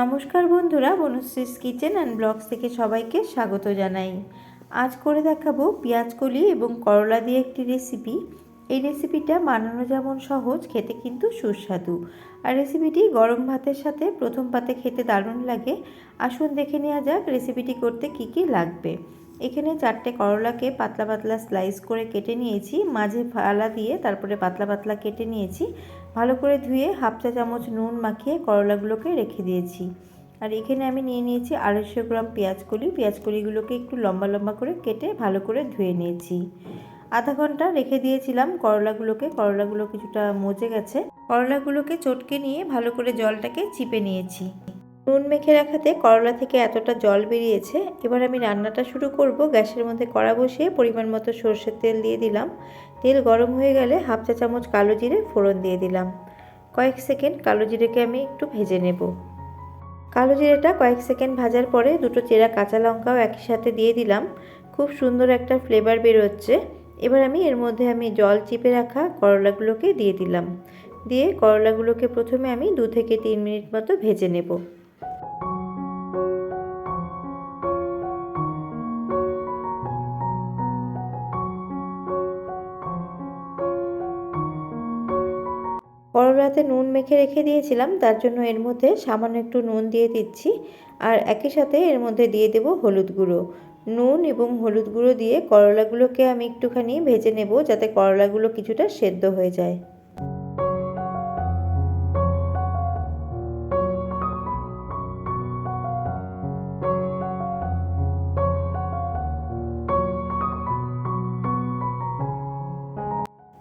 নমস্কার বন্ধুরা বনুশ্রীস kitchen and blogs থেকে সবাইকে স্বাগত জানাই। আজ করে দেখাবো পেঁয়াজকলি এবং করলা দিয়ে একটি রেসিপি এই রেসিপিটা বানানো যেমন সহজ, খেতে কিন্তু সুস্বাদু। আর রেসিপিটি গরম ভাতের সাথে প্রথম পাতে খেতে দারুণ লাগে। আসুন দেখে নেওয়া যাক রেসিপিটি করতে কি কি লাগবে। এখানে চারটে করলাকে পাতলা পাতলা স্লাইস করে কেটে নিয়েছি, মাঝে ফালা দিয়ে তারপরে পাতলা পাতলা কেটে নিয়েছি, ভালো করে ধুয়ে হাফ চা চামচ নুন মাখিয়ে করলাগুলোকে রেখে দিয়েছি। আর এখানে আমি নিয়ে নিয়েছি আড়াইশো গ্রাম পেঁয়াজকলি পেঁয়াজকলিগুলোকে একটু লম্বা লম্বা করে কেটে ভালো করে ধুয়ে নিয়েছি। আধা ঘণ্টা রেখে দিয়েছিলাম করলাগুলোকে, করলাগুলো কিছুটা মজে গেছে। করলাগুলোকে চটকে নিয়ে ভালো করে জলটাকে চিপে নিয়েছি। নুন মেখে রাখাতে করলা থেকে এতটা জল বেরিয়েছে। এবার আমি রান্নাটা শুরু করব। গ্যাসের মধ্যে কড়া বসিয়ে পরিমাণ মতো সর্ষের তেল দিয়ে দিলাম। তেল গরম হয়ে গেলে হাফ চা চামচ কালো জিরে ফোড়ন দিয়ে দিলাম। কয়েক সেকেন্ড কালো জিরেকে আমি একটু ভেজে নেব। কালো জিরেটা কয়েক সেকেন্ড ভাজার পরে দুটো চেরা কাঁচা লঙ্কাও একই সাথে দিয়ে দিলাম। খুব সুন্দর একটা ফ্লেভার বেরোচ্ছে। এবার আমি এর মধ্যে আমি জল চিপে রাখা করলাগুলোকে দিয়ে দিলাম। দিয়ে করলাগুলোকে প্রথমে আমি দু থেকে তিন মিনিট মতো ভেজে নেব। করলাতে নুন মেখে রেখে দিয়েছিলাম, তার জন্য এর মধ্যে সামান্য একটু নুন দিয়ে দিচ্ছি। আর একই সাথে এর মধ্যে দিয়ে দেব হলুদ গুঁড়ো। নুন এবং হলুদ গুঁড়ো দিয়ে করলাগুলোকে আমি একটুখানি ভেজে নেব, যাতে করলাগুলো কিছুটা সেদ্ধ হয়ে যায়।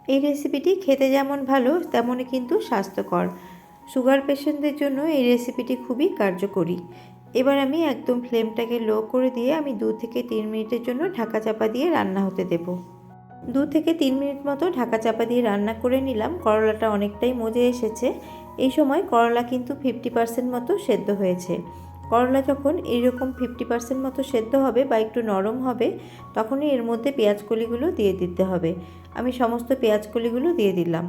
এই রেসিপিটি খেতে যেমন ভালো, তেমনই কিন্তু স্বাস্থ্যকর। সুগার পেশেন্টদের জন্য এই রেসিপিটি খুবই কার্যকরী। এবার আমি একদম ফ্লেমটাকে লো করে দিয়ে আমি দু থেকে তিন মিনিটের জন্য ঢাকা চাপা দিয়ে রান্না হতে দেব। দু থেকে তিন মিনিট মতো ঢাকা চাপা দিয়ে রান্না করে নিলাম, করলাটা অনেকটাই মজে এসেছে। এই সময় করলা কিন্তু ফিফটি পার্সেন্ট মতো সেদ্ধ হয়েছে। করলা যখন এইরকম ফিফটি পার্সেন্ট মতো সেদ্ধ হবে বা একটু নরম হবে, তখনই এর মধ্যে পেঁয়াজকলিগুলো দিয়ে দিতে হবে। আমি সমস্ত পেঁয়াজকলিগুলো দিয়ে দিলাম।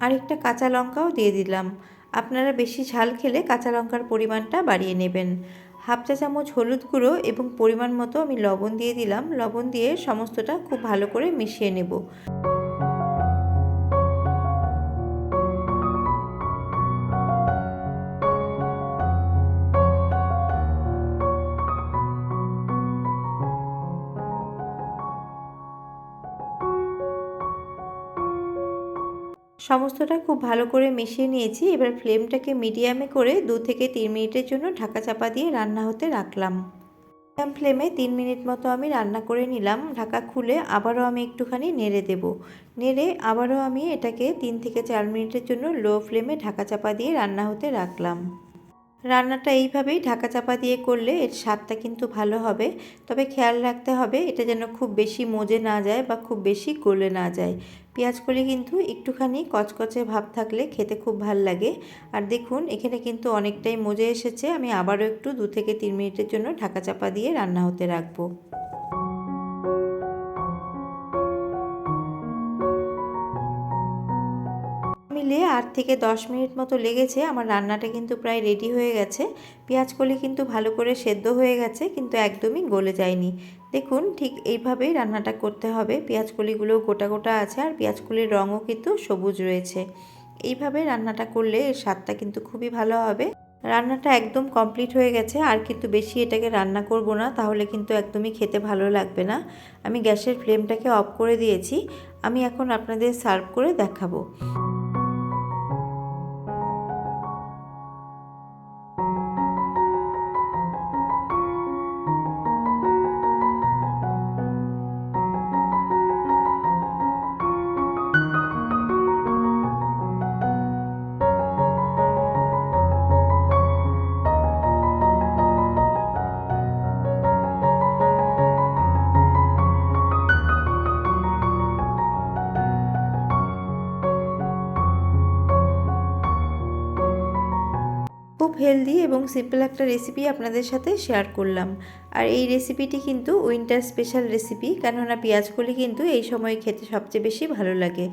আরেকটা কাঁচা লঙ্কাও দিয়ে দিলাম। আপনারা বেশি ঝাল খেলে কাঁচা লঙ্কার পরিমাণটা বাড়িয়ে নেবেন। হাফ চা চামচ হলুদ গুঁড়ো এবং পরিমাণ মতো আমি লবণ দিয়ে দিলাম। লবণ দিয়ে সমস্তটা খুব ভালো করে মিশিয়ে নেব। সমস্তটা খুব ভালো করে মিশিয়ে নিয়েছি। এবার ফ্লেমটাকে মিডিয়ামে করে দু থেকে তিন মিনিটের জন্য ঢাকা চাপা দিয়ে রান্না হতে রাখলাম। মিডিয়াম ফ্লেমে তিন মিনিট মতো আমি রান্না করে নিলাম। ঢাকা খুলে আবারও আমি একটুখানি নেড়ে দেব। নেড়ে আবারও আমি এটাকে তিন থেকে চার মিনিটের জন্য লো ফ্লেমে ঢাকা চাপা দিয়ে রান্না হতে রাখলাম। রান্নাটা এইভাবেই ঢাকা চাপা দিয়ে করলে এর স্বাদটা কিন্তু ভালো হবে। তবে খেয়াল রাখতে হবে, এটা যেন খুব বেশি মজে না যায় বা খুব বেশি গলে না যায়। পেঁয়াজকলি কিন্তু একটুখানি কচকচে ভাব থাকলে খেতে খুব ভালো লাগে। আর দেখুন, এখানে কিন্তু অনেকটাই মজে এসেছে। আমি আবারও একটু দু থেকে তিন মিনিটের জন্য ঢাকা চাপা দিয়ে রান্না হতে রাখব। মিলিয়ে আট থেকে দশ মিনিট মতো লেগেছে। আমার রান্নাটা কিন্তু প্রায় রেডি হয়ে গেছে। পেঁয়াজকলি কিন্তু ভালো করে সেদ্ধ হয়ে গেছে, কিন্তু একদমই গলে যায়নি। দেখুন ঠিক এইভাবেই রান্নাটা করতে হবে। পেঁয়াজকলিগুলো গোটা গোটা আছে আর পেঁয়াজকলির রঙও কিন্তু সবুজ রয়েছে। এইভাবে রান্নাটা করলে এর স্বাদটা কিন্তু খুবই ভালো হবে। রান্নাটা একদম কমপ্লিট হয়ে গেছে। আর কিন্তু বেশি এটাকে রান্না করব না, তাহলে কিন্তু একদমই খেতে ভালো লাগবে না। আমি গ্যাসের ফ্লেমটাকে অফ করে দিয়েছি। আমি এখন আপনাদের সার্ভ করে দেখাবো। হেলদি এবং সিম্পল একটা রেসিপি আপনাদের সাথে শেয়ার করলাম। আর এই রেসিপিটি কিন্তু উইন্টার স্পেশাল রেসিপি কেননা পেঁয়াজকলি কিন্তু এই সময় খেতে সবচেয়ে বেশি ভালো লাগে।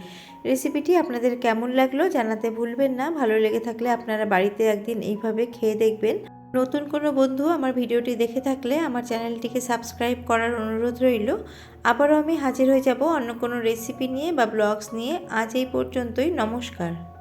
রেসিপিটি আপনাদের কেমন লাগল জানাতে ভুলবেন না, ভালো লেগে থাকলে আপনারা বাড়িতে একদিন এইভাবে খেয়ে দেখবেন। নতুন কোনো বন্ধু আমার ভিডিওটি দেখে থাকলে আমার চ্যানেলটিকে সাবস্ক্রাইব করার অনুরোধ রইল। আবারও আমি হাজির হয়ে যাব অন্য কোনো রেসিপি নিয়ে বা ব্লগস নিয়ে। আজ এই পর্যন্তই, নমস্কার।